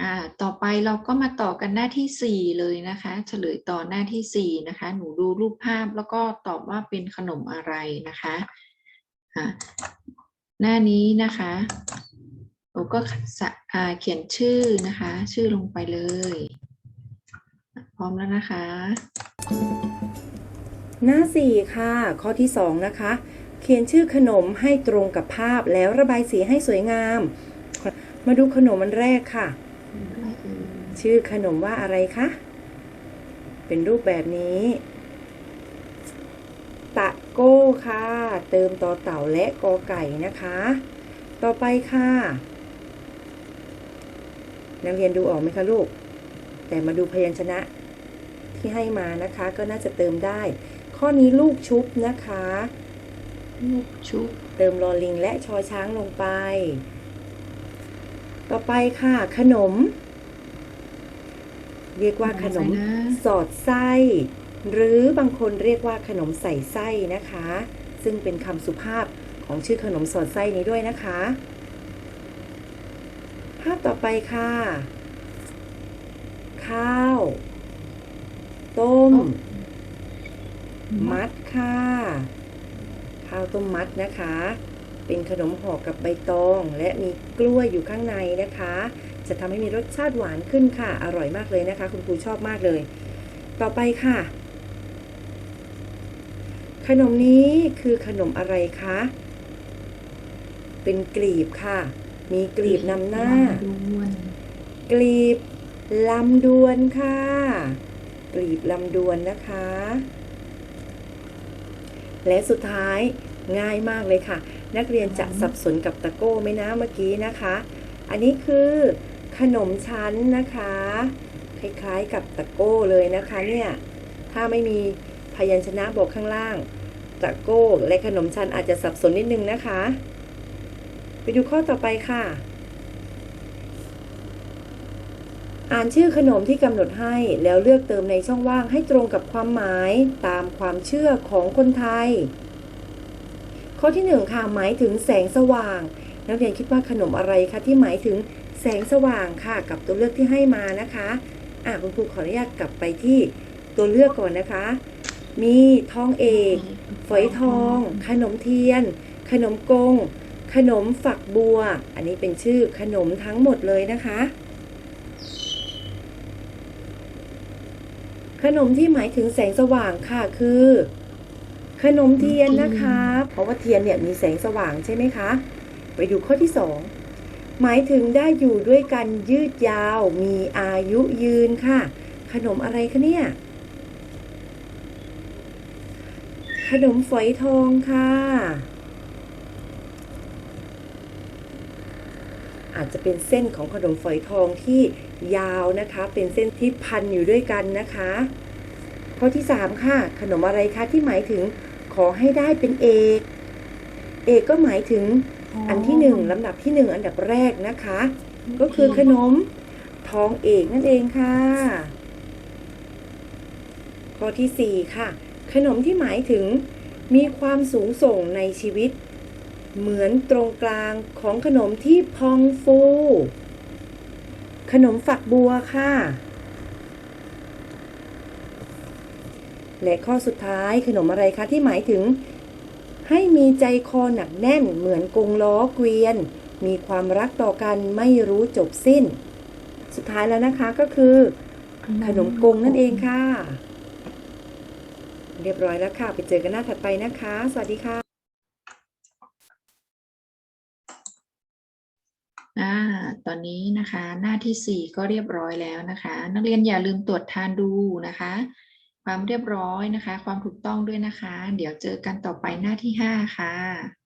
อ่าต่อไปเราก็มาต่อกันหน้าที่สี่เลยนะคะ เฉลยต่อหน้าที่สี่นะคะ หนูดูรูปภาพแล้วก็ตอบว่าเป็นขนมอะไรนะคะอ่าหน้านี้นะคะหนูก็เขียนชื่อนะคะ ชื่อลงไปเลย พร้อมแล้วนะคะ หน้าสี่ค่ะ ข้อที่สองนะคะ เขียนชื่อขนมให้ตรงกับภาพแล้วระบายสีให้สวยงาม มาดูขนมอันแรกค่ะ ชื่อขนมว่าอะไรคะ เป็นรูปแบบนี้ ตะโก้ค่ะ เติมต่อเต่าและกอไก่นะคะ ต่อไปค่ะ นักเรียนดูออกไหมคะลูก แต่มาดูพยัญชนะที่ให้มานะคะ ก็น่าจะเติมได้ ข้อนี้ลูกชุบนะคะ ลูกชุบ เติมลอลิงและชอช้างลงไป ต่อไปค่ะ ขนม เรียกว่าขนมอะไรนะสอดไส้ หรือบางคนเรียกว่าขนมใส่ไส้นะคะ ซึ่งเป็นคำสุภาพของชื่อขนมสอดไส้นี้ด้วยนะคะ ภาพต่อไปค่ะ ข้าว ต้ม มัดค่ะ ข้าวต้มมัดนะคะ เป็นขนมห่อกับใบตอง และมีกล้วยอยู่ข้างในนะคะ จะทำให้มีรสชาติหวานขึ้นค่ะ อร่อยมากเลยนะคะ คุณครูชอบมากเลย ต่อไปค่ะ ขนมนี้คือขนมอะไรคะ เป็นกลีบค่ะ มีกลีบนำหน้า กลีบลำดวนค่ะ กลีบลำดวนนะคะ และสุดท้ายง่ายมากเลยค่ะ นักเรียนจะสับสนกับตะโก้ไหมนะเมื่อกี้นะคะ อันนี้คือขนมชั้นนะคะ คล้ายๆกับตะโก้เลยนะคะเนี่ย ถ้าไม่มีพยัญชนะบอกข้างล่าง ตะโก้และขนมชั้นอาจจะสับสนนิดนึงนะคะ ไปดูข้อต่อไปค่ะ อ่านชื่อขนมที่กำหนดให้แล้วเลือกเติมในช่องว่างให้ตรงกับความหมายตามความเชื่อของคนไทย ข้อที่หนึ่งค่ะหมายถึงแสงสว่าง นักเรียนคิดว่าขนมอะไรคะที่หมายถึงแสงสว่างค่ะ กับตัวเลือกที่ให้มานะคะอะคุณครูขออนุญาตกลับไปที่ตัวเลือกก่อนนะคะ มีทองเอกฝอยทอง ขนมเทียน ขนมกง ขนมฝักบัว อันนี้เป็นชื่อขนมทั้งหมดเลยนะคะ ขนมที่หมายถึงแสงสว่างค่ะคือ ขนมเทียนนะคะ เพราะว่าเทียนเนี่ยมีแสงสว่างใช่ไหมคะ ไปดูข้อที่สองหมายถึงได้อยู่ด้วยกันยืดยาว มีอายุยืนค่ะ ขนมอะไรคะเนี่ย ขนมฝอยทองค่ะ อาจจะเป็นเส้นของขนมฝอยทองที่ยาวนะคะ เป็นเส้นที่พันอยู่ด้วยกันนะคะข้อที่สามค่ะ ขนมอะไรคะที่หมายถึง ขอให้ได้เป็นเอก เอกก็หมายถึงอันที่หนึ่งลำดับที่หนึ่งอันดับแรกนะคะ ก็คือขนมทองเอกนั่นเองค่ะ ข้อที่สี่ค่ะ ขนมที่หมายถึงมีความสูงส่งในชีวิต เหมือนตรงกลางของขนมที่พองฟู ขนมฝักบัวค่ะ และข้อสุดท้ายขนมอะไรคะที่หมายถึง ให้มีใจคอหนักแน่นเหมือนกงล้อเกวียน มีความรักต่อกันไม่รู้จบสิ้น สุดท้ายแล้วนะคะก็คือ ขนมกงนั่นเองค่ะ เรียบร้อยแล้วค่ะ ไปเจอกันหน้าถัดไปนะคะ สวัสดีค่ะอ่าตอนนี้นะคะหน้าที่สี่ก็เรียบร้อยแล้วนะคะ นักเรียนอย่าลืมตรวจทานดูนะคะ ความเรียบร้อยนะคะ ความถูกต้องด้วยนะคะ เดี๋ยวเจอกันต่อไปหน้าที่ห้าค่ะ